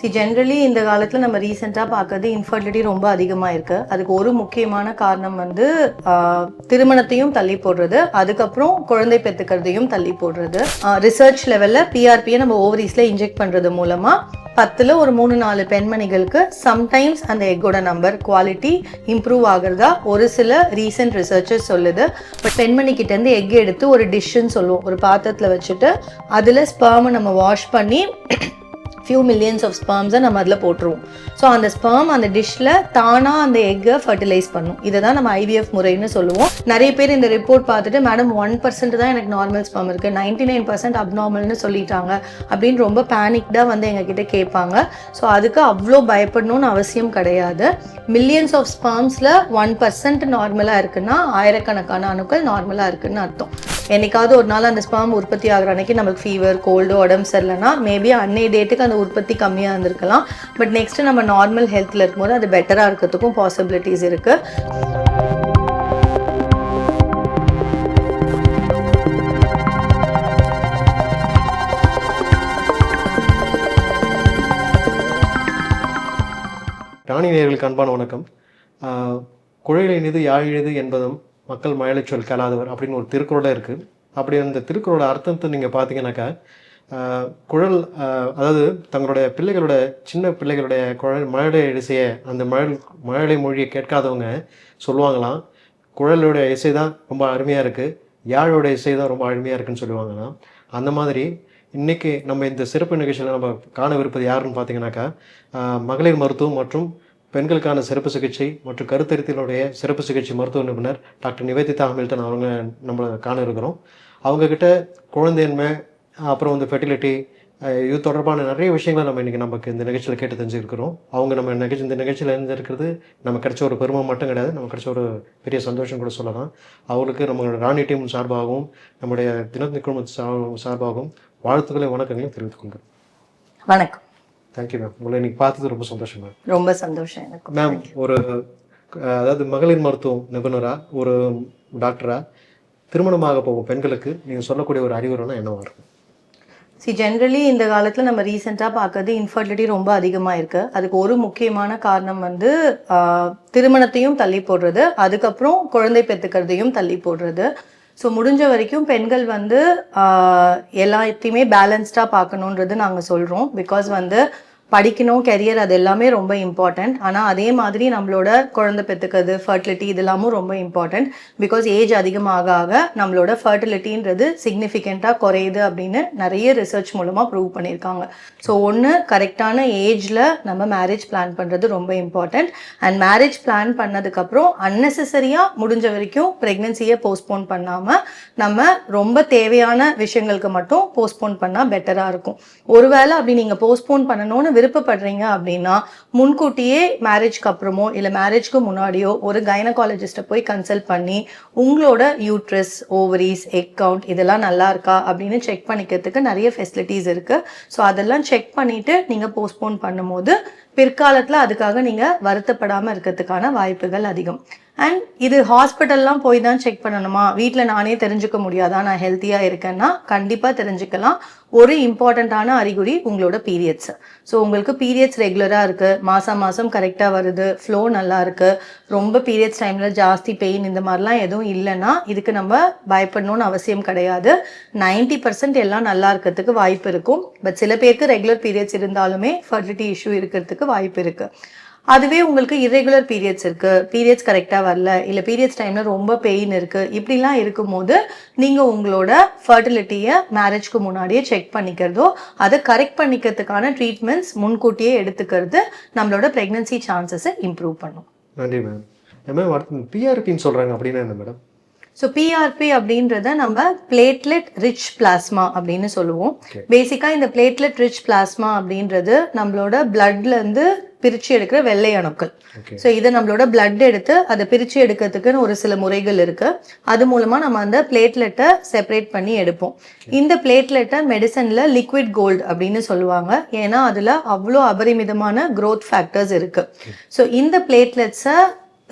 C generally இந்த காலத்தில் நம்ம ரீசெண்டாக பார்க்கறது இன்ஃபர்டிலிட்டி ரொம்ப அதிகமாக இருக்கு. அதுக்கு ஒரு முக்கியமான காரணம் வந்து திருமணத்தையும் தள்ளி போடுறது. அதுக்கப்புறம் குழந்தை பெற்றுக்கிறதையும் தள்ளி போடுறது. ரிசர்ச் லெவலில் பிஆர்பியை நம்ம ஓவரீஸில் இன்ஜெக்ட் பண்ணுறது மூலமாக பத்தில் ஒரு மூணு நாலு பெண்மணிகளுக்கு சம்டைம்ஸ் அந்த எக்கோட நம்பர் குவாலிட்டி இம்ப்ரூவ் ஆகிறதா ஒரு சில ரீசெண்ட் ரிசர்ச்சஸ் சொல்லுது. பட் பெண்மணிக்கிட்டேருந்து எக் எடுத்து ஒரு டிஷ்ஷுன்னு சொல்லுவோம். ஒரு பாத்திரத்தில் வச்சுட்டு அதில் ஸ்பெர்மை நம்ம வாஷ் பண்ணி ஃபியூ மில்லியன்ஸ் ஆஃப் ஸ்பெர்ம்ஸை நம்ம அதில் போட்டுருவோம். ஸோ அந்த ஸ்பெர்ம் அந்த டிஷ்ஷில் தானாக அந்த எக்கை ஃபர்டிலைஸ் பண்ணும். இதை தான் நம்ம ஐவிஎஃப் முறைன்னு சொல்லுவோம். நிறைய பேர் இந்த ரிப்போர்ட் பார்த்துட்டு மேடம் ஒன் பர்சன்ட் தான் எனக்கு நார்மல் ஸ்பேம் இருக்குது நைன்டி நைன் பர்சன்ட் அப்நார்மல்னு சொல்லிட்டாங்க. அப்படின்னு ரொம்ப பேனிக்டாக வந்து எங்ககிட்ட கேட்பாங்க. ஸோ அதுக்கு அவ்வளோ பயப்படணும்னு அவசியம் கிடையாது. மில்லியன்ஸ் ஆஃப் ஸ்பெர்ம்ஸில் ஒன் பர்சன்ட் நார்மலாக இருக்குன்னா ஆயிரக்கணக்கான அணுக்கள் நார்மலாக இருக்குன்னு அர்த்தம். என்னைக்காவது ஒரு நாள் அந்த ஸ்பெர்ம் உற்பத்தி ஆகுற அன்னைக்கு நம்மளுக்கு ஃபீவர் கோல்டு உடம்பு சரியில்லைன்னா மேபி அன்னை டேட்டுக்கு அந்த உற்பத்தி கம்மியாக இருந்திருக்கலாம். பட் நெக்ஸ்ட்டு நம்ம நார்மல் ஹெல்த்தில் இருக்கும்போது அது பெட்டராக இருக்கிறதுக்கும் பாசிபிலிட்டிஸ் இருக்குது ராணி நேயர்களுக்கு அன்பான வணக்கம். குழலை இது யாழ் எழுது என்பதும் மக்கள் மழலை சொல் அப்படின்னு ஒரு திருக்குறளே இருக்குது அப்படி அந்த திருக்குறளோட அர்த்தத்தை நீங்கள் பார்த்தீங்கன்னாக்கா குழல் அதாவது தங்களுடைய பிள்ளைகளோட சின்ன பிள்ளைகளுடைய குழல் மழலை இசையை அந்த மழல் மழலை மொழியை கேட்காதவங்க சொல்லுவாங்களாம். குழலுடைய இசை தான் ரொம்ப அருமையாக இருக்குது யாழோட இசை தான் ரொம்ப அருமையாக இருக்குன்னு சொல்லுவாங்களாம். அந்த மாதிரி இன்றைக்கி நம்ம இந்த சிறப்பு நிகழ்ச்சியில் நம்ம காணவிருப்பது யாருன்னு பார்த்தீங்கன்னாக்கா மகளிர் மருத்துவம் மற்றும் பெண்களுக்கான சிறப்பு சிகிச்சை மற்றும் கருத்தரித்தலுடைய சிறப்பு சிகிச்சை மருத்துவ நிபுணர் டாக்டர் நிவேதிதா ஹமில்டன் அவங்க நம்மளை காண இருக்கிறோம். அவங்கக்கிட்ட குழந்தையின்மை அப்புறம் வந்து ஃபெர்டிலிட்டி இது தொடர்பான நிறைய விஷயங்களை நம்ம இன்றைக்கி நமக்கு இந்த நிகழ்ச்சியில் கேட்டு தெரிஞ்சுருக்கிறோம் அவங்க நம்ம நிகழ்ச்சி இந்த நிகழ்ச்சியில் இருந்திருக்கிறது நம்ம கிடைச்ச ஒரு பெருமை மட்டும் கிடையாது நம்ம கிடைச்ச ஒரு பெரிய சந்தோஷம் கூட சொல்லலாம். அவங்களுக்கு நம்மளோட ராணி டீம் சார்பாகவும் நம்முடைய தினத்தின் குழும சார்பாகவும் வாழ்த்துக்களை வணக்கங்களையும் தெரிவித்துக் கொள்கிறோம் வணக்கம். தேங்க்யூ மேம் உங்களை இன்னைக்கு பார்த்தது ரொம்ப சந்தோஷம் மேம் ரொம்ப சந்தோஷம் எனக்கு. மேம் ஒரு அதாவது மகளிர் மருத்துவம் நிபுணரா ஒரு டாக்டரா திருமணமாக போகும் பெண்களுக்கு நீங்கள் சொல்லக்கூடிய ஒரு அறிவுரைனா என்னவா இருக்கும்? சி ஜென்ரலி இந்த காலத்தில் நம்ம ரீசெண்டாக பார்க்கறது இன்ஃபர்டிலிட்டி ரொம்ப அதிகமாக இருக்குது அதுக்கு ஒரு முக்கியமான காரணம் வந்து திருமணத்தையும் தள்ளி போடுறது. அதுக்கப்புறம் குழந்தை பெற்றுக்கிறதையும் தள்ளி போடுறது. ஸோ முடிஞ்ச வரைக்கும் பெண்கள் வந்து எல்லாத்தையுமே பேலன்ஸ்டாக பார்க்கணுன்றது நாங்கள் சொல்கிறோம் பிகாஸ் வந்து படிக்கணும் கெரியர் அது எல்லாமே ரொம்ப இம்பார்ட்டண்ட் ஆனால் அதே மாதிரி நம்மளோட குழந்தை பெற்றுக்கிறது ஃபர்டிலிட்டி இதெல்லாமும் ரொம்ப இம்பார்ட்டண்ட் பிகாஸ் ஏஜ் அதிகமாக ஆக நம்மளோட ஃபர்டிலிட்டின்றது சிக்னிஃபிகண்ட்டாக குறையுது அப்படின்னு நிறைய ரிசர்ச் மூலமாக ப்ரூவ் பண்ணியிருக்காங்க. ஸோ ஒன்று கரெக்டான ஏஜில் நம்ம மேரேஜ் பிளான் பண்ணுறது ரொம்ப இம்பார்ட்டண்ட் அண்ட் மேரேஜ் பிளான் பண்ணதுக்கப்புறம் அன்னெசரியாக முடிஞ்ச வரைக்கும் ப்ரெக்னென்சியை போஸ்ட்போன் பண்ணாமல் நம்ம ரொம்ப தேவையான விஷயங்களுக்கு மட்டும் போஸ்ட்போன் பண்ணால் பெட்டராக இருக்கும். ஒருவேளை அப்படி நீங்கள் போஸ்ட்போன் பண்ணணும்னு விருப்பப்படுறீங்க அப்படின்னா முன்கூட்டியே மேரேஜ்க்கு அப்புறமோ இல்லை மேரேஜ்க்கு முன்னாடியோ ஒரு கைனகாலஜிஸ்ட்டை போய் கன்சல்ட் பண்ணி உங்களோட யூட்ரஸ் ஓவரிஸ் எக் கவுண்ட் இதெல்லாம் நல்லா இருக்கா அப்படின்னு செக் பண்ணிக்கிறதுக்கு நிறைய ஃபெசிலிட்டிஸ் இருக்குது ஸோ அதெல்லாம் செக் பண்ணிவிட்டு நீங்கள் போஸ்ட்போன் பண்ணும்போது பிற்காலத்தில் அதுக்காக நீங்கள் வருத்தப்படாமல் இருக்கிறதுக்கான வாய்ப்புகள் அதிகம். அண்ட் இது ஹாஸ்பிட்டல்லாம் போய் தான் செக் பண்ணணுமா? வீட்டில் நானே தெரிஞ்சுக்க முடியாதா? நான் ஹெல்த்தியாக இருக்கேன்னா கண்டிப்பாக தெரிஞ்சுக்கலாம். ஒரு இம்பார்ட்டண்ட்டான அறிகுறி உங்களோட பீரியட்ஸ் ஸோ உங்களுக்கு பீரியட்ஸ் ரெகுலராக இருக்குது மாதம் மாதம் கரெக்டாக வருது. ஃப்ளோ நல்லா இருக்குது ரொம்ப பீரியட்ஸ் டைமில் ஜாஸ்தி பெயின் இந்த மாதிரிலாம் எதுவும் இல்லைன்னா இதுக்கு நம்ம பயப்படணும்னு அவசியம் கிடையாது. நைன்டி பர்சன்ட் எல்லாம் நல்லா இருக்கிறதுக்கு வாய்ப்பு இருக்கும். பட் சில பேருக்கு ரெகுலர் பீரியட்ஸ் இருந்தாலுமே ஃபர்டிலிட்டி இஷ்யூ இருக்கிறதுக்கு வாய்ப்பு இருக்குது அதுவே உங்களுக்கு இரெகுலர் பீரியட்ஸ் இருக்குது பீரியட்ஸ் கரெக்டாக வரல. இல்லை பீரியட்ஸ் டைமில் ரொம்ப பெயின் இருக்குது இப்படிலாம் இருக்கும்போது நீங்கள் உங்களோட ஃபர்டிலிட்டியை மேரேஜ்க்கு முன்னாடியே செக் பண்ணிக்கிறதோ அதை கரெக்ட் பண்ணிக்கிறதுக்கான ட்ரீட்மெண்ட்ஸ் முன்கூட்டியே எடுத்துக்கிறது நம்மளோட ப்ரெக்னன்சி சான்சஸை இம்ப்ரூவ் பண்ணும். நன்றி மேம் மேம் அடுத்து பிஆர்பின்னு சொல்கிறாங்க அப்படின்னா என்ன மேடம் ஸோ பிஆர்பி அப்படின்றத நம்ம பிளேட்லெட் ரிச் பிளாஸ்மா அப்படின்னு சொல்லுவோம். பேசிக்காக இந்த பிளேட்லெட் ரிச் பிளாஸ்மா அப்படின்றது நம்மளோட இருந்து பிரித்து எடுக்கிற வெள்ளை அணுக்கள். ஸோ இதை நம்மளோட blood எடுத்து அதை பிரித்து எடுக்கிறதுக்குன்னு ஒரு சில முறைகள் இருக்கு. அது மூலமா நம்ம அந்த பிளேட்லெட்டை செப்பரேட் பண்ணி எடுப்போம். இந்த பிளேட்லெட்டை மெடிசன்ல லிக்விட் கோல்டு அப்படின்னு சொல்லுவாங்க. ஏன்னா அதுல அவ்வளோ அபரிமிதமான growth ஃபேக்டர்ஸ் இருக்கு. ஸோ இந்த பிளேட்லெட்ஸை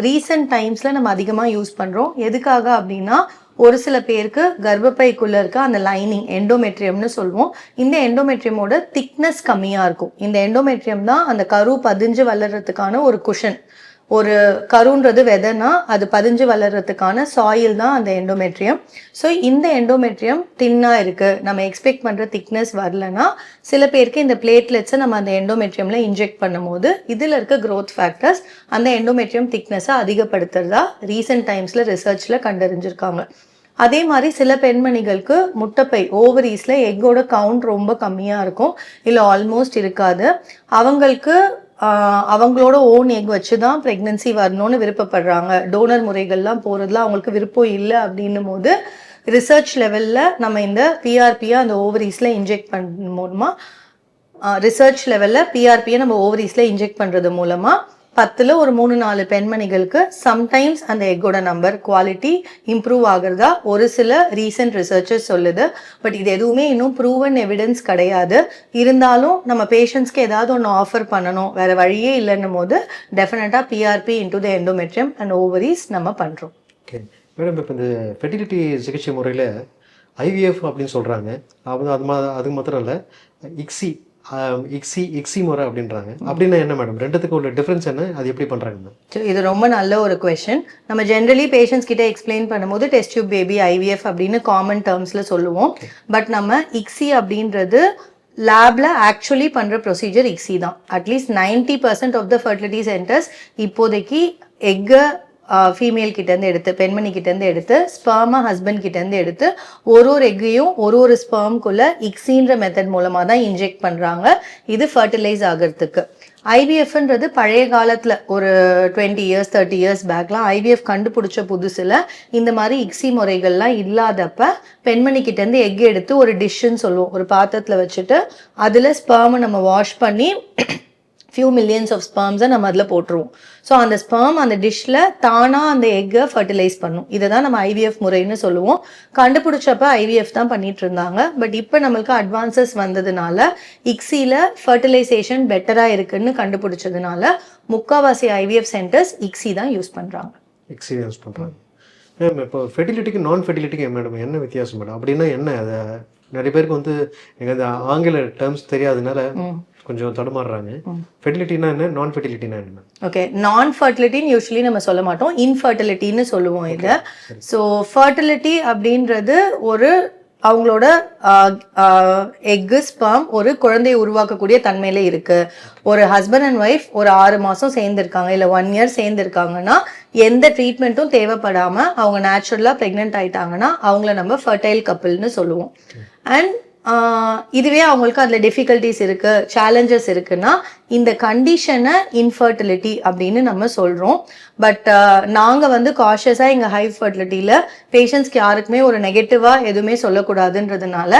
ரீசெண்ட் டைம்ஸில் நம்ம அதிகமாக யூஸ் பண்ணுறோம் எதுக்காக அப்படின்னா ஒரு சில பேருக்கு கர்ப்பப்பைக்குள்ளே இருக்க அந்த லைனிங் எண்டோமெட்ரியம்னு சொல்லுவோம். இந்த எண்டோமெட்ரியமோட திக்னஸ் கம்மியாக இருக்கும். இந்த எண்டோமெட்ரியம் தான் அந்த கரு பதிஞ்சு வளர்றதுக்கான ஒரு குஷன் ஒரு கருன்றது விதைனா அது பதிஞ்சு வளர்றதுக்கான சாயில் தான் அந்த எண்டோமெட்ரியம் ஸோ இந்த எண்டோமெட்ரியம் தின்னாக இருக்குது நம்ம எக்ஸ்பெக்ட் பண்ணுற திக்னஸ் வரலனா சில பேருக்கு இந்த பிளேட்லெட்ஸை நம்ம அந்த எண்டோமெட்ரியமில் இன்ஜெக்ட் பண்ணும்போது இதில் இருக்க க்ரோத் ஃபேக்டர்ஸ் அந்த எண்டோமெட்ரியம் திக்னஸை அதிகப்படுத்துறதா ரீசெண்ட் டைம்ஸில் ரிசர்ச்சில் கண்டறிஞ்சிருக்காங்க. அதே மாதிரி சில பெண்மணிகளுக்கு முட்டைப்பை ஓவரீஸில் எக்கோட கவுண்ட் ரொம்ப கம்மியாக இருக்கும். இல்லை ஆல்மோஸ்ட் இருக்காது. அவங்களுக்கு அவங்களோட ஓன் எக் வச்சு தான் ப்ரெக்னென்சி வரணும்னு விருப்பப்படுறாங்க. டோனர் முறைகள்லாம் போகிறதுல அவங்களுக்கு விருப்பம் இல்லை அப்படின்னும் போது ரிசர்ச் லெவலில் நம்ம இந்த பிஆர்பியை அந்த ஓவரீஸில் இன்ஜெக்ட் பண்ண மூலமாக ரிசர்ச் லெவலில் பிஆர்பியை நம்ம ஓவரீஸில் இன்ஜெக்ட் பண்ணுறது மூலமாக பத்தில் ஒரு மூணு நாலு பெண்மணிகளுக்கு சம்டைம்ஸ் அந்த எக்கோட நம்பர் குவாலிட்டி இம்ப்ரூவ் ஆகிறதா ஒரு சில ரீசெண்ட் ரிசர்ச்சஸ் சொல்லுது. பட் இது எதுவுமே இன்னும் ப்ரூவன் எவிடன்ஸ் கிடையாது. இருந்தாலும் நம்ம பேஷண்ட்ஸ்க்கு ஏதாவது ஒன்று ஆஃபர் பண்ணணும். வேறு வழியே இல்லைன்னும் போது டெஃபினட்டாக PRP into the endometrium and ovaries நம்ம பண்ணுறோம் ஓகே மேடம் இப்போ இந்த ஃபெர்டிலிட்டி சிகிச்சை முறையில் ஐவிஎஃப் அப்படின்னு சொல்கிறாங்க அது அது அது மாத்திரம் இல்லை. இக்ஸி இக்ஸி இக்ஸி முறை அப்படின்றாங்க. அப்படின்னா என்ன மேடம் ரெண்டுத்துக்கு உள்ள டிஃப்ரென்ஸ் என்ன? அது எப்படி பண்ணுறாங்க இது ரொம்ப நல்ல ஒரு கொஷின் நம்ம ஜென்ரலி பேஷண்ட்ஸ் கிட்ட எக்ஸ்பிளைன் பண்ணும்போது டெஸ்ட் டியூப் பேபி ஐவிஎஃப் அப்படின்னு காமன் டேர்ம்ஸ்ல சொல்லுவோம். பட் நம்ம இக்ஸி அப்படின்றது லேப்ல ஆக்சுவலி பண்ற ப்ரொசீஜர் இக்ஸி தான். At least ninety percent of the fertility centres இப்போதைக்கு எக்கை ஃபீமேல் கிட்டேருந்து எடுத்து பெண்மணி கிட்டேருந்து எடுத்து ஸ்பெர்மை ஹஸ்பண்ட் கிட்டேருந்து எடுத்து ஒரு ஒரு எக்கையும் ஒரு ஒரு ஸ்பெர்ம்குள்ள இக்ஸின்ற மெத்தட் மூலமாக தான் இன்ஜெக்ட் பண்ணுறாங்க இது ஃபர்டிலைஸ் ஆகிறதுக்கு. ஐவிஎஃப்ன்றது பழைய காலத்தில் ஒரு டுவெண்ட்டி இயர்ஸ் தேர்ட்டி இயர்ஸ் பேக்லாம் ஐவிஎஃப் கண்டுபிடிச்ச புதுசில் இந்த மாதிரி இக்ஸி முறைகள்லாம் இல்லாதப்ப பெண்மணி கிட்டேருந்து எக் எடுத்து ஒரு டிஷ்ஷுன்னு சொல்லுவோம். ஒரு பாத்திரத்தில் வச்சுட்டு அதில் ஸ்பெர்மை நம்ம வாஷ் பண்ணி ஃபியூ மில்லியன்ஸ் ஆஃப் ஸ்பெர்ம்ஸை நம்ம அதில் போட்டுருவோம். ஸோ அந்த ஸ்பெர்ம் அந்த டிஷ்ஷில் தானாக அந்த எக்கை ஃபர்டிலைஸ் பண்ணும். இதை தான் நம்ம ஐவிஎஃப் முறைன்னு சொல்லுவோம். கண்டுபிடிச்சப்ப ஐவிஎஃப் தான் பண்ணிட்டு இருந்தாங்க. பட் இப்போ நம்மளுக்கு அட்வான்சஸ் வந்ததுனால இக்ஸியில் ஃபர்டிலைசேஷன் பெட்டராக இருக்குன்னு கண்டுபிடிச்சதுனால முக்காவாசி ஐவிஎஃப் சென்டர்ஸ் இக்ஸி தான் யூஸ் பண்ணுறாங்க எக்ஸ்பீரியன்ஸ் பண்ணுறாங்க மேம் இப்போ ஃபெர்டிலிட்டிக்கு நான் ஃபெர்டிலிட்டிக்கு மேடம் என்ன வித்தியாசம் மேடம்? அப்படின்னா என்ன? அதை நிறைய பேருக்கு வந்து இந்த ஆங்கில டேர்ம்ஸ் தெரியாதனால கொஞ்சம் தடுமாறுறாங்க. ஃபெர்டிலிட்டினா என்ன? நான் ஃபெர்டிலிட்டினா என்ன ஓகே நான் ஃபர்டிலிட்டின்னு யூஸ்வலி நம்ம சொல்ல மாட்டோம். இன்ஃபர்டிலிட்டின்னு சொல்லுவோம் இதை. ஸோ ஃபர்டிலிட்டி அப்படின்றது ஒரு அவங்களோட எக்கு ஸ்பெர்ம் ஒரு குழந்தையை உருவாக்கக்கூடிய தன்மையில இருக்கு. ஒரு ஹஸ்பண்ட் அண்ட் ஒய்ஃப் ஒரு ஆறு மாசம் சேர்ந்துருக்காங்க இல்லை ஒன் இயர் சேர்ந்துருக்காங்கன்னா எந்த ட்ரீட்மெண்ட்டும் தேவைப்படாம அவங்க நேச்சுரலா ப்ரெக்னென்ட் ஆயிட்டாங்கன்னா அவங்கள நம்ம ஃபர்டைல் கப்பிள்னு சொல்லுவோம். அண்ட் இதுவே அவங்களுக்கு அதில் டிஃபிகல்ட்டிஸ் இருக்குது சேலஞ்சஸ் இருக்குன்னா இந்த கண்டிஷனை இன்ஃபர்டிலிட்டி அப்படின்னு நம்ம சொல்கிறோம் பட் நாங்கள் வந்து காஷியஸாக எங்கள் ஹை ஃபர்டிலிட்டியில் பேஷண்ட்ஸ்க்கு யாருக்குமே ஒரு நெகட்டிவாக எதுவுமே சொல்லக்கூடாதுன்றதுனால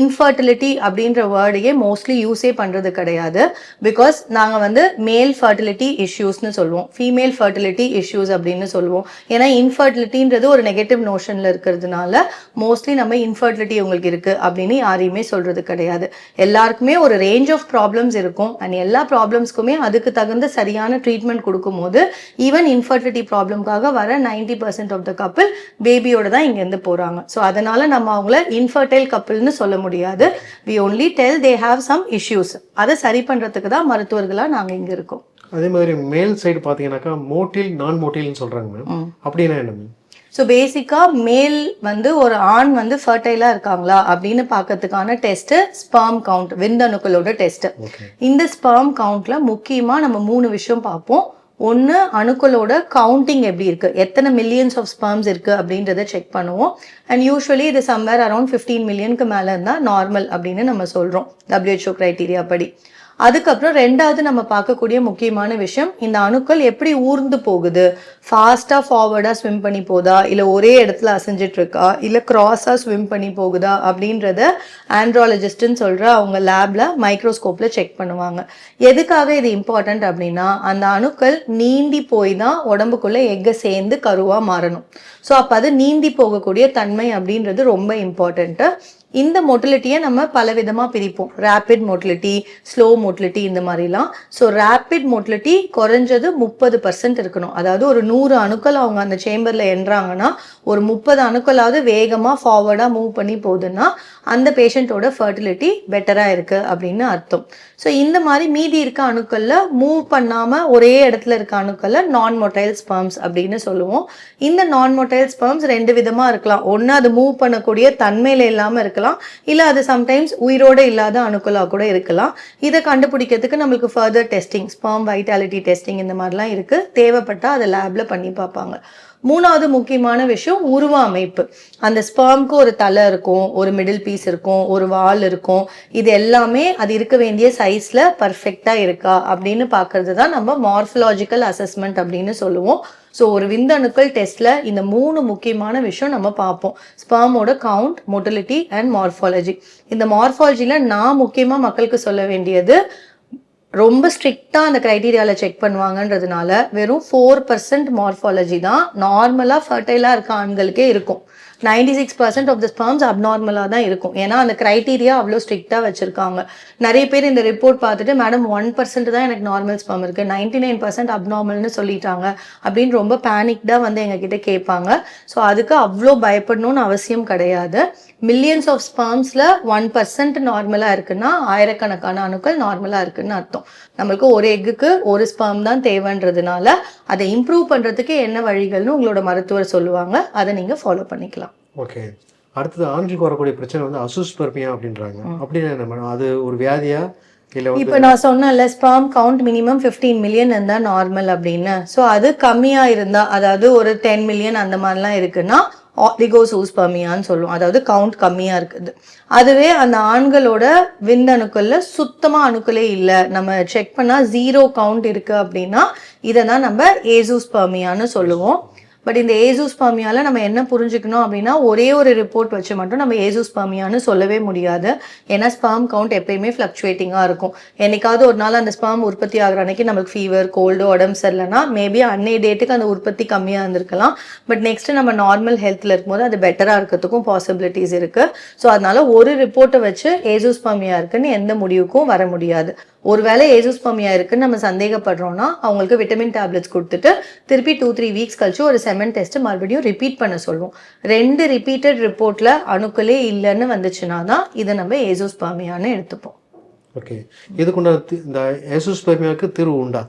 இன்ஃபர்டிலிட்டி அப்படின்ற வேர்டையே மோஸ்ட்லி யூஸே பண்ணுறது கிடையாது. பிகாஸ் நாங்கள் வந்து மேல் ஃபர்டிலிட்டி இஷ்யூஸ்னு சொல்லுவோம். ஃபீமேல் ஃபர்டிலிட்டி இஷ்யூஸ் அப்படின்னு சொல்லுவோம். ஏன்னா இன்ஃபர்டிலிட்டின்றது ஒரு நெகட்டிவ் நோஷனில் இருக்கிறதுனால மோஸ்ட்லி நம்ம இன்ஃபர்டிலிட்டி உங்களுக்கு இருக்குது அப்படின்னு யாரையும் சொல்கிறது கிடையாது. எல்லாருக்குமே ஒரு ரேஞ்ச் ஆஃப் ப்ராப்ளம்ஸ் இருக்கும். அண்ட் எல்லா ப்ராப்ளம்ஸ்க்குமே அதுக்கு தகுந்த சரியான ட்ரீட்மெண்ட் கொடுக்கும்போது ஈவன் இன்ஃபர்டிலிட்டி ப்ராப்ளம்காக வர ninety percent of the couple பேபியோட தான் இங்கேருந்து போகிறாங்க ஸோ அதனால நம்ம அவங்கள இன்ஃபர்டைல் கப்பிள்னு சொல்ல முடியாது. We only tell they have some issues அதை சரி பண்ணுறதுக்கு தான் மருத்துவர்களாக நாங்கள் இங்கே இருக்கோம். அதே மாதிரி மேல் சைடு பார்த்தீங்கன்னாக்கா மோட்டில் நான் மோட்டில்னு சொல்கிறாங்க மேம் அப்படின்னா என்ன ஸோ பேசிக்காக மேல் வந்து ஒரு ஆண் வந்து ஃபர்டைலாக இருக்காங்களா அப்படின்னு பார்க்கறதுக்கான டெஸ்ட்டு ஸ்பெர்ம் கவுண்ட் விந்தணுக்களோட டெஸ்ட்டு இந்த ஸ்பெர்ம் கவுண்ட்ல முக்கியமாக நம்ம மூணு விஷயம் பார்ப்போம். ஒன்று அணுக்களோட கவுண்டிங் எப்படி இருக்கு? எத்தனை மில்லியன்ஸ் ஆஃப் ஸ்பெர்ம்ஸ் இருக்கு அப்படின்றத செக் பண்ணுவோம். அண்ட் யூஸ்வலி இது சம்வேர் அரௌண்ட் ஃபிஃப்டீன் மில்லியனுக்கு மேலே இருந்தால் நார்மல் அப்படின்னு நம்ம சொல்கிறோம் WHO க்ரைட்டீரியா படி. அதுக்கப்புறம் ரெண்டாவது நம்ம பார்க்கக்கூடிய முக்கியமான விஷயம் இந்த அணுக்கள் எப்படி ஊர்ந்து போகுது? ஃபாஸ்ட்டாக ஃபார்வர்டாக ஸ்விம் பண்ணி போதா? இல்லை ஒரே இடத்துல அசைஞ்சிட்டு இருக்கா இல்லை கிராஸாக ஸ்விம் பண்ணி போகுதா? அப்படின்றத ஆண்ட்ராலஜிஸ்ட்னு சொல்கிற அவங்க லேபில் மைக்ரோஸ்கோப்பில் செக் பண்ணுவாங்க. எதுக்காக இது இம்பார்ட்டன்ட் அப்படின்னா அந்த அணுக்கள் நீந்தி போய் தான் உடம்புக்குள்ளே எக்கை சேர்ந்து கருவாக மாறணும். ஸோ அப்போ அது நீந்தி போகக்கூடிய தன்மை அப்படின்றது ரொம்ப இம்பார்ட்டண்ட்டு இந்த மோட்டிலிட்டியை நம்ம பல விதமாக பிரிப்போம். ரேபிட் மோட்டிலிட்டி ஸ்லோ மோட்டிலிட்டி இந்த மாதிரிலாம். ஸோ ரேபிட் மோட்டிலிட்டி குறைஞ்சது முப்பது பர்சன்ட் இருக்கணும். அதாவது ஒரு நூறு அணுக்கள் அவங்க அந்த சேம்பரில் எண்றாங்கன்னா ஒரு முப்பது அணுக்களாவது வேகமாக ஃபார்வர்டாக மூவ் பண்ணி போகுதுன்னா அந்த பேஷண்ட்டோட ஃபர்டிலிட்டி பெட்டராக இருக்குது அப்படின்னு அர்த்தம். ஸோ இந்த மாதிரி மீதி இருக்க அணுக்களில் மூவ் பண்ணாமல் ஒரே இடத்துல இருக்க அணுக்களில் நான் மொட்டைல் ஸ்பெர்ம்ஸ் அப்படின்னு சொல்லுவோம். இந்த நான் மொட்டைல் ஸ்பெர்ம்ஸ் ரெண்டு விதமாக இருக்கலாம். ஒன்று அது மூவ் பண்ணக்கூடிய தன்மையில் இல்லாமல் இருக்கலாம். இல்லை அது சம்டைம்ஸ் உயிரோடு இல்லாத அணுக்களாக கூட இருக்கலாம். இதை கண்டுபிடிக்கிறதுக்கு நம்மளுக்கு further testing sperm vitality testing இந்த மாதிரிலாம் இருக்குது தேவைப்பட்டால் அதை லேபில் பண்ணி பார்ப்பாங்க. மூணாவது முக்கியமான விஷயம் உருவ அமைப்பு அந்த ஸ்பெர்ம்க்கு ஒரு தலை இருக்கும் ஒரு மிடில் பீஸ் இருக்கும் ஒரு வால் இருக்கும். இது எல்லாமே அது இருக்க வேண்டிய சைஸ்ல பர்ஃபெக்டா இருக்கா அப்படின்னு பார்க்கறது தான் நம்ம மார்ஃபலாஜிக்கல் அசஸ்மெண்ட் அப்படின்னு சொல்லுவோம். ஸோ ஒரு விந்தணுக்கள் டெஸ்ட்டில் இந்த மூணு முக்கியமான விஷயம் நம்ம பார்ப்போம். ஸ்பெர்மோட கவுண்ட் மொட்டிலிட்டி அண்ட் மார்ஃபாலஜி இந்த மார்ஃபாலஜியில் நான் முக்கியமாக மக்களுக்கு சொல்ல வேண்டியது ரொம்ப ஸ்ட்ரிக்டாக அந்த க்ரைட்டீரியாவில் செக் பண்ணுவாங்கன்றதுனால வெறும் ஃபோர் பர்சன்ட் மார்ஃபாலஜி தான் நார்மலாக ஃபர்டைலாக இருக்க ஆண்களுக்கே இருக்கும். Ninety six percent of the sperms அப்நார்மலாக தான் இருக்கும். ஏன்னா அந்த க்ரைட்டீரியா அவ்வளோ ஸ்ட்ரிக்டாக வச்சுருக்காங்க. நிறைய பேர் இந்த ரிப்போர்ட் பார்த்துட்டு மேடம் ஒன் பர்சன்ட் தான் எனக்கு நார்மல் ஸ்பெர்ம் இருக்குது நைன்டி நைன் பர்சன்ட் அப்நார்மல்னு சொல்லிட்டாங்க. அப்படின்னு ரொம்ப பேனிக்டாக வந்து எங்ககிட்ட கேட்பாங்க. ஸோ அதுக்கு அவ்வளோ பயப்படணும்னு அவசியம் கிடையாது. மில்லியன்ஸ் ஆஃப் ஸ்பெர்ம்ஸில் ஒன் பர்சன்ட் நார்மலாக இருக்குன்னா ஆயிரக்கணக்கான அணுக்கள் நார்மலாக இருக்குன்னு அர்த்தம். நம்மளுக்கு ஒரு எக்குக்கு ஒரு ஸ்பெர்ம் தான் தேவைன்றதுனால அதை இம்ப்ரூவ் பண்ணுறதுக்கு என்ன வழிகள்னு உங்களோட மருத்துவர் சொல்லுவாங்க. அதை நீங்கள் ஃபாலோ பண்ணிக்கலாம். ஓகே அடுத்தது ஆண்களுக்கு வரக்கூடிய பிரச்சனை வந்து அசுஸ்பர்மியா அப்படின்றாங்க. அப்படின்னா என்ன மேடம்? அது ஒரு வியாதியா? இப்போ நான் சொன்னேன்ல ஸ்பெர்ம் கவுண்ட் மினிமம் 15 மில்லியன் இருந்தால் நார்மல் அப்படின்னு. ஸோ அது கம்மியாக இருந்தா அதாவது ஒரு டென் மில்லியன் அந்த மாதிரிலாம் இருக்குன்னா ஆலிகோசோஸ்பர்மியான்னு சொல்லுவோம். அதாவது கவுண்ட் கம்மியாக இருக்குது. அதுவே அந்த ஆண்களோட விந்தணுக்கள்ல சுத்தமாக அணுக்களே இல்லை. நம்ம செக் பண்ணால் ஜீரோ கவுண்ட் இருக்கு அப்படின்னா இதை தான் நம்ம ஏசோஸ்பர்மியான்னு சொல்லுவோம். பட் இந்த ஏசூஸ்பாமியால நம்ம என்ன புரிஞ்சுக்கணும் அப்படின்னா ஒரே ஒரு ரிப்போர்ட் வச்சு மட்டும் நம்ம ஏசூஸ்பாமியான்னு சொல்லவே முடியாது. ஏன்னா ஸ்பாம் கவுண்ட் எப்பயுமே ஃப்ளக்சுவேட்டிங்காக இருக்கும். என்னைக்காவது ஒரு நாள் அந்த ஸ்பாம் உற்பத்தி ஆகிற அன்னைக்கு நமக்கு ஃபீவர் கோல்டு உடம்பு சரியில்லைன்னா மேபி அன்னைய டேட்டுக்கு அந்த உற்பத்தி கம்மியாக இருந்திருக்கலாம். பட் நெக்ஸ்ட் நம்ம நார்மல் ஹெல்த்தில் இருக்கும்போது அது பெட்டராக இருக்கிறதுக்கும் பாசிபிலிட்டிஸ் இருக்கு. ஸோ அதனால ஒரு ரிப்போர்ட்டை வச்சு ஏசூஸ்பாமியா இருக்குன்னு எந்த முடிவுக்கும் வர முடியாது. ஒருவேளை ஏசூஸ்பாமியா இருக்குன்னு நம்ம சந்தேகப்படுறோம்னா அவங்களுக்கு விட்டமின் டேப்லெட்ஸ் கொடுத்துட்டு திருப்பி டூ த்ரீ வீக்ஸ் கழிச்சு ஒரு செமன் டெஸ்ட் மறுபடியும் ரிப்பீட் பண்ண சொல்லுவோம். ரெண்டு ரிப்பீட்டட் ரிப்போர்ட்ல அணுக்களே இல்லைன்னு வந்துச்சுன்னா தான் இதை நம்ம ஏசோஸ்பாமியான்னு எடுத்துப்போம். ஓகே இதுக்குண்டான இந்த ஏசுஸ்பர்மியாவுக்கு தீர்வு உண்டா?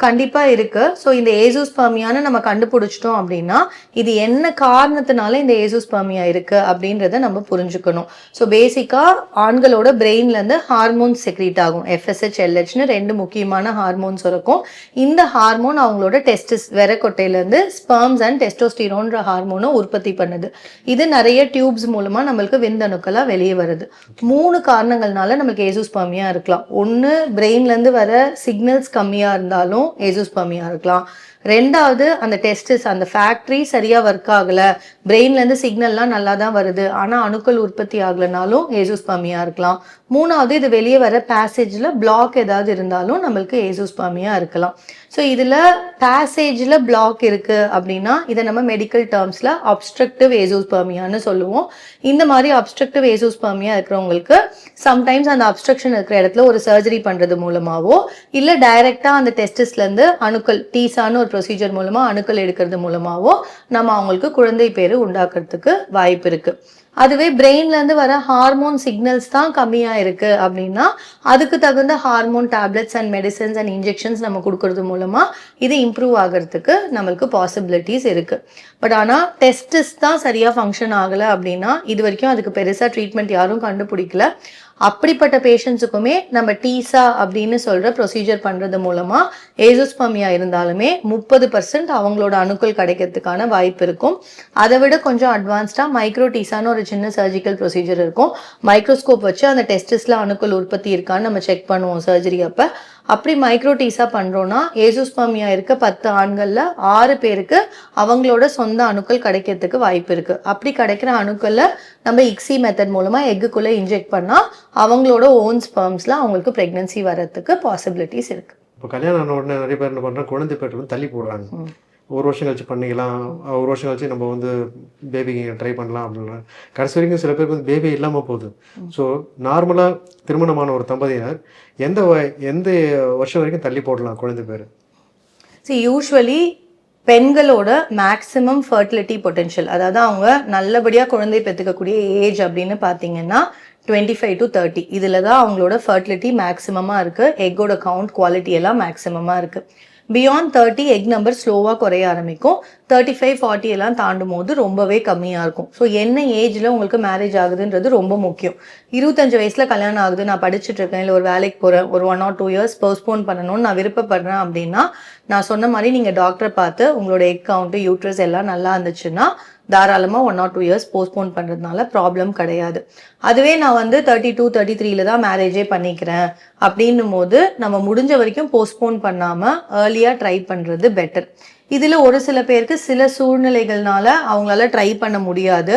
கண்டிப்பாக இருக்குது ஸோ இந்த ஏசோஸ்பாமியான்னு நம்ம கண்டுபிடிச்சிட்டோம் அப்படின்னா இது என்ன காரணத்தினால இந்த ஏசோஸ்பாமியா இருக்குது அப்படின்றத நம்ம புரிஞ்சுக்கணும். ஸோ பேசிக்காக ஆண்களோட பிரெயின்லேருந்து ஹார்மோன் ஹார்மோன்ஸ் செக்ரீட் ஆகும். எஃப்எஸ்ஹெச் எல்ஹெச்னு ரெண்டு முக்கியமான ஹார்மோன்ஸ் இருக்கும். இந்த ஹார்மோன் அவங்களோட டெஸ்டிஸ் வெரக்கொட்டையிலேருந்து ஸ்பர்ம்ஸ் ஸ்பெர்ம்ஸ் அண்ட் டெஸ்டோஸ்டிரோன்ற ஹார்மோனை உற்பத்தி பண்ணுது. இது நிறைய டியூப்ஸ் மூலமாக நம்மளுக்கு விந்தணுக்களாக வெளியே வருது. மூணு காரணங்கள்னால நமக்கு ஏசோஸ்பாமியா இருக்கலாம். ஒன்று பிரெயின்லேருந்து வர சிக்னல்ஸ் கம்மியாக இருந்தாலும் ஏசோஸ்பாமியா இருக்கலாம். ரெண்டாவது அந்த டெஸ்டிஸ் அந்த ஃபேக்ட்ரி சரியா ஒர்க் ஆகல. பிரெயின்ல இருந்து சிக்னல்லாம் நல்லா தான் வருது. ஆனா அணுக்கள் உற்பத்தி ஆகலைனாலும் ஏசோஸ்பர்மியா இருக்கலாம். மூணாவது இது வெளியே வர பேசேஜ்ல பிளாக் ஏதாவது இருந்தாலும் நம்மளுக்கு ஏசோஸ்பர்மியா இருக்கலாம். ஸோ இதில் பேசேஜில் பிளாக் இருக்குது அப்படின்னா இதை நம்ம மெடிக்கல் டேர்ம்ஸில் அப்ஸ்ட்ரக்டிவ் ஏசோஸ்பர்மியான்னு சொல்லுவோம். இந்த மாதிரி அப்ஸ்ட்ரக்டிவ் ஏசோஸ்பர்மியா இருக்கிறவங்களுக்கு சம்டைம்ஸ் அந்த அப்ஸ்ட்ரக்ஷன் இருக்கிற இடத்துல ஒரு சர்ஜரி பண்ணுறது மூலமாகவோ இல்லை டைரெக்டாக அந்த டெஸ்டிஸ்லேருந்து அணுக்கள் டீசான்னு ஒரு ப்ரொசீஜர் மூலமாக அணுக்கள் எடுக்கிறது மூலமாகவோ நம்ம அவங்களுக்கு குழந்தை பேர் உண்டாக்குறதுக்கு வாய்ப்பு இருக்குது அதுவே பிரெயின்லேருந்து வர ஹார்மோன் சிக்னல்ஸ் தான் கம்மியாக இருக்குது அப்படின்னா அதுக்கு தகுந்த hormone tablets and medicines and injections நம்ம கொடுக்கறது மூலமாக இது இம்ப்ரூவ் ஆகிறதுக்கு நம்மளுக்கு பாசிபிலிட்டிஸ் இருக்குது பட் ஆனால் டெஸ்டஸ் தான் சரியாக ஃபங்க்ஷன் ஆகலை அப்படின்னா இது வரைக்கும் அதுக்கு பெருசாக ட்ரீட்மெண்ட் யாரும் கண்டுபிடிக்கல. அப்படிப்பட்ட பேஷண்ட்ஸுக்குமே நம்ம டீசா அப்படின்னு சொல்கிற ப்ரொசீஜர் பண்ணுறது மூலமாக ஏசோஸ்பமியா இருந்தாலுமே முப்பது பர்சன்ட் அவங்களோட அணுக்கள் கிடைக்கிறதுக்கான வாய்ப்பு இருக்கும். அதை விட கொஞ்சம் அட்வான்ஸ்டாக மைக்ரோ டீசான்னு ஒரு சின்ன சர்ஜிக்கல் ப்ரொசீஜர் இருக்கும். மைக்ரோஸ்கோப் வச்சு அந்த டெஸ்டிஸ்ல அணுக்கள் உற்பத்தி இருக்கான்னு நம்ம செக் பண்ணுவோம் சர்ஜரி அப்போ. அப்படி மைக்ரோ டீசா பண்றோம்னா ஏசோஸ்பமியா இருக்க பத்து ஆண்கள்ல ஆறு பேருக்கு அவங்களோட சொந்த அணுக்கள் கிடைக்கிறதுக்கு வாய்ப்பு இருக்கு. அப்படி கிடைக்கிற அணுக்கள்ல நம்ம இக்ஸி மெத்தட் மூலமா எக்குக்குள்ள இன்ஜெக்ட் பண்ணா அவங்களோட ஓன் ஸ்பெர்ம்ஸ்ல அவங்களுக்கு பிரெக்னன்சி வர்றதுக்கு பாசிபிலிட்டிஸ் இருக்கு. இப்போ கல்யாணம் ஆன உடனே நிறைய பேர் என்ன பண்ணுறாங்க குழந்தை பெற்று வந்து தள்ளி போடுறாங்க. ஒரு வருஷம் கழிச்சு பண்ணிக்கலாம். ஒரு வருஷம் கழிச்சு நம்ம வந்து பேபி ட்ரை பண்ணலாம் அப்படின்னா கடைசி வரைக்கும் சில பேருக்கு வந்து பேபி இல்லாமல் போகுது. ஸோ நார்மலாக திருமணமான ஒரு தம்பதியினர் எந்த எந்த வருஷம் வரைக்கும் தள்ளி போடலாம் குழந்தை பேர்? சி யூஸ்வலி பெண்களோட மேக்ஸிமம் ஃபர்டிலிட்டி பொட்டென்ஷியல் அதாவது அவங்க நல்லபடியாக குழந்தை பெற்றுக்கக்கூடிய ஏஜ் அப்படின்னு பார்த்தீங்கன்னா டுவெண்ட்டி ஃபைவ் டு தேர்ட்டி இதில் தான் அவங்களோட ஃபர்டிலிட்டி மேக்ஸிமமாக இருக்குது எக்கோட கவுண்ட் குவாலிட்டி எல்லாம் மேக்ஸிமமாக இருக்குது பியாண்ட் தேர்ட்டி எக் நம்பர் ஸ்லோவாக குறைய ஆரம்பிக்கும். தேர்ட்டி ஃபைவ் ஃபார்ட்டி எல்லாம் தாண்டும் போது ரொம்பவே கம்மியாக இருக்கும். ஸோ என்ன ஏஜில் உங்களுக்கு மேரேஜ் ஆகுதுன்றது ரொம்ப முக்கியம். இருபத்தஞ்சு வயசில் கல்யாணம் ஆகுது நான் படிச்சுட்டு இருக்கேன் இல்லை ஒரு வேலைக்கு போகிறேன் ஒரு one or two years postpone பண்ணணும்னு நான் விருப்பப்படுறேன் அப்படின்னா நான் சொன்ன மாதிரி நீங்கள் டாக்டரை பார்த்து உங்களோட எக் கவுண்ட்டு யூட்ரஸ் எல்லாம் நல்லா இருந்துச்சுன்னா தாராளமாக one or two years postpone பண்ணுறதுனால ப்ராப்ளம் கிடையாது. அதுவே நான் வந்து தேர்ட்டி டூ தேர்ட்டி த்ரீல தான் மேரேஜே பண்ணிக்கிறேன். அப்படின்னும் போது நம்ம முடிஞ்ச வரைக்கும் போஸ்ட்போன் பண்ணாமல் ஏர்லியாக ட்ரை பண்ணுறது பெட்டர் இதில் ஒரு சில பேருக்கு சில சூழ்நிலைகள்னால அவங்களால ட்ரை பண்ண முடியாது.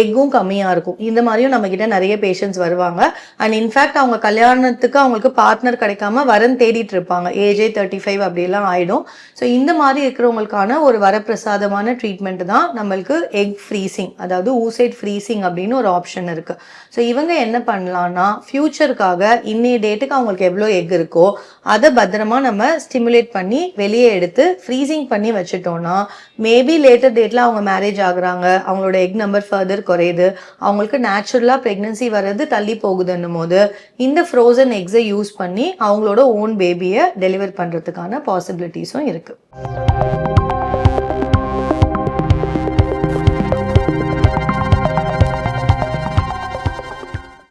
எக்கும் கம்மியாக இருக்கும். இந்த மாதிரியும் நம்மக்கிட்ட நிறைய பேஷண்ட்ஸ் வருவாங்க. அண்ட் இன்ஃபேக்ட் அவங்க கல்யாணத்துக்கு அவங்களுக்கு பார்ட்னர் கிடைக்காம வரன் தேடிட்டு இருப்பாங்க. ஏஜே தேர்ட்டி ஃபைவ் அப்படிலாம் ஆகிடும் ஸோ இந்த மாதிரி இருக்கிறவங்களுக்கான ஒரு வரப்பிரசாதமான ட்ரீட்மெண்ட் தான் நம்மளுக்கு எக் ஃப்ரீசிங் அதாவது ஊசைட் ஃப்ரீசிங் அப்படின்னு ஒரு ஆப்ஷன் இருக்குது ஸோ இவங்க என்ன பண்ணலாம்னா ஃப்யூச்சருக்காக இன்னைய டேட்டுக்கு அவங்களுக்கு எவ்வளோ எக் இருக்கோ அதை பத்திரமா நம்ம ஸ்டிமுலேட் பண்ணி வெளியே எடுத்து ஃப்ரீசிங் பண்ணி பண்ணி வச்சுட்டோம்னா மேபி லேட்டர் டேட்டில் அவங்க மேரேஜ் ஆகுறாங்க அவங்களோட எக் நம்பர் ஃபர்தர் குறையுது அவங்களுக்கு நேச்சுரலாக ப்ரெக்னன்சி வர்றது தள்ளி போகுதுன்னும் போது இந்த ஃப்ரோசன் எக்ஸை யூஸ் பண்ணி அவங்களோட ஓன் பேபியை டெலிவர் பண்ணுறதுக்கான பாசிபிலிட்டிஸும் இருக்குது